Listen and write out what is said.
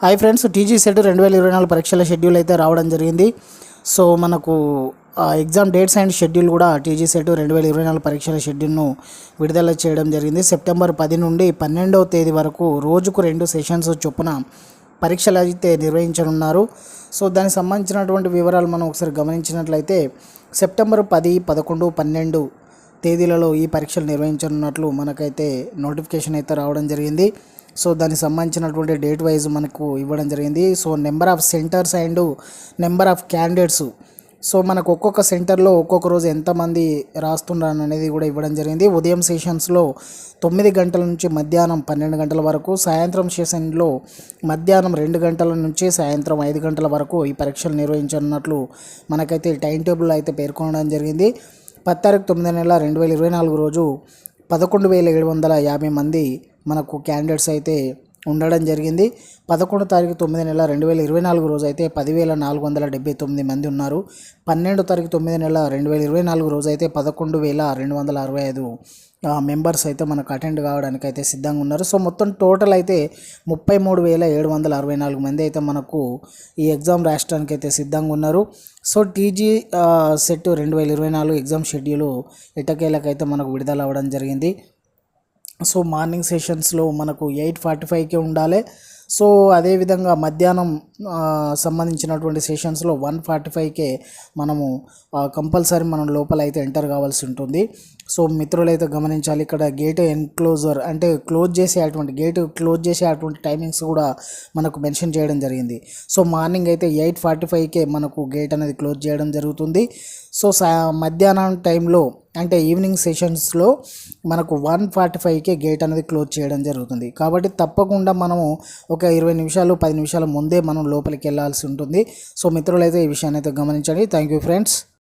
Hi friends TG SET రెండు వేల ఇరవై నాలుగు పరీక్షల షెడ్యూల్ అయితే రావడం జరిగింది. సో మనకు ఎగ్జామ్ డేట్స్ అండ్ షెడ్యూల్ కూడా టీజీ సెట్ రెండు వేల ఇరవై నాలుగు పరీక్షల షెడ్యూల్ను విడుదల చేయడం జరిగింది. సెప్టెంబర్ పది నుండి పన్నెండవ తేదీ వరకు రోజుకు రెండు సెషన్స్ చొప్పున పరీక్షలు అయితే నిర్వహించనున్నారు. సో దానికి సంబంధించినటువంటి వివరాలు మనం ఒకసారి గమనించినట్లయితే సెప్టెంబర్ పది పదకొండు పన్నెండు తేదీలలో ఈ పరీక్షలు నిర్వహించనున్నట్లు మనకైతే నోటిఫికేషన్ అయితే రావడం జరిగింది. సో దానికి సంబంధించినటువంటి డేట్ వైజ్ మనకు ఇవ్వడం జరిగింది. So number of centres and number of candidates. So మనకు ఒక్కొక్క సెంటర్లో ఒక్కొక్క రోజు ఎంతమంది రాస్తున్నారు అనేది కూడా ఇవ్వడం జరిగింది. ఉదయం సెషన్స్లో తొమ్మిది గంటల నుంచి మధ్యాహ్నం పన్నెండు గంటల వరకు సాయంత్రం సెషన్లో మధ్యాహ్నం రెండు గంటల నుంచి సాయంత్రం ఐదు గంటల వరకు ఈ పరీక్షలు నిర్వహించనున్నట్లు మనకైతే టైం టేబుల్ అయితే పేర్కొనడం జరిగింది. పది తారీఖు తొమ్మిది నెల రెండు వేల ఇరవై నాలుగు రోజు పదకొండు వేల ఏడు వందల యాభై మంది మనకు క్యాండిడేట్స్ అయితే ఉండడం జరిగింది. పదకొండు తారీఖు తొమ్మిది నెల రెండు వేల ఇరవై నాలుగు రోజు అయితే పదివేల నాలుగు వందల డెబ్బై తొమ్మిది మంది ఉన్నారు. పన్నెండు తారీఖు తొమ్మిది నెల రెండు వేల ఇరవై నాలుగు రోజు అయితే పదకొండు వేల రెండు వందల అరవై ఐదు మెంబర్స్ అయితే మనకు అటెండ్ కావడానికి అయితే సిద్ధంగా ఉన్నారు. సో మొత్తం టోటల్ అయితే ముప్పై మూడు వేల ఏడు వందల అరవై నాలుగు మంది అయితే మనకు ఈ ఎగ్జామ్ రాష్ట్రానికి అయితే సిద్ధంగా ఉన్నారు. సో టీజీ సెట్ రెండు వేల ఇరవై నాలుగు ఎగ్జామ్ షెడ్యూల్ ఎటకేలకైతే మనకు విడుదల అవ్వడం జరిగింది. సో మార్నింగ్ సెషన్స్లో మనకు ఎయిట్ ఫార్టీ ఫైవ్కే ఉండాలి. సో అదేవిధంగా మధ్యాహ్నం సంబంధించినటువంటి సెషన్స్లో వన్ ఫార్టీ ఫైవ్కే మనము కంపల్సరీ మనం లోపల అయితే ఎంటర్ కావాల్సి ఉంటుంది. సో మిత్రులైతే గమనించాలి ఇక్కడ గేట్ ఎన్క్లోజర్ అంటే క్లోజ్ చేసే అటువంటి గేట్ క్లోజ్ చేసే అటువంటి టైమింగ్స్ కూడా మనకు మెన్షన్ చేయడం జరిగింది. సో మార్నింగ్ అయితే ఎయిట్ ఫార్టీ ఫైవ్కే మనకు గేట్ అనేది క్లోజ్ చేయడం జరుగుతుంది. సో సా మధ్యాహ్నం టైంలో అంటే ఈవినింగ్ సెషన్స్లో మనకు వన్ ఫార్టీ ఫైవ్కే గేట్ అనేది క్లోజ్ చేయడం జరుగుతుంది. కాబట్టి తప్పకుండా మనము ఒక ఇరవై నిమిషాలు పది నిమిషాల ముందే మనం లోపలికి వెళ్ళాల్సి ఉంటుంది. సో మిత్రులైతే ఈ విషయాన్ని అయితే గమనించండి. Thank you friends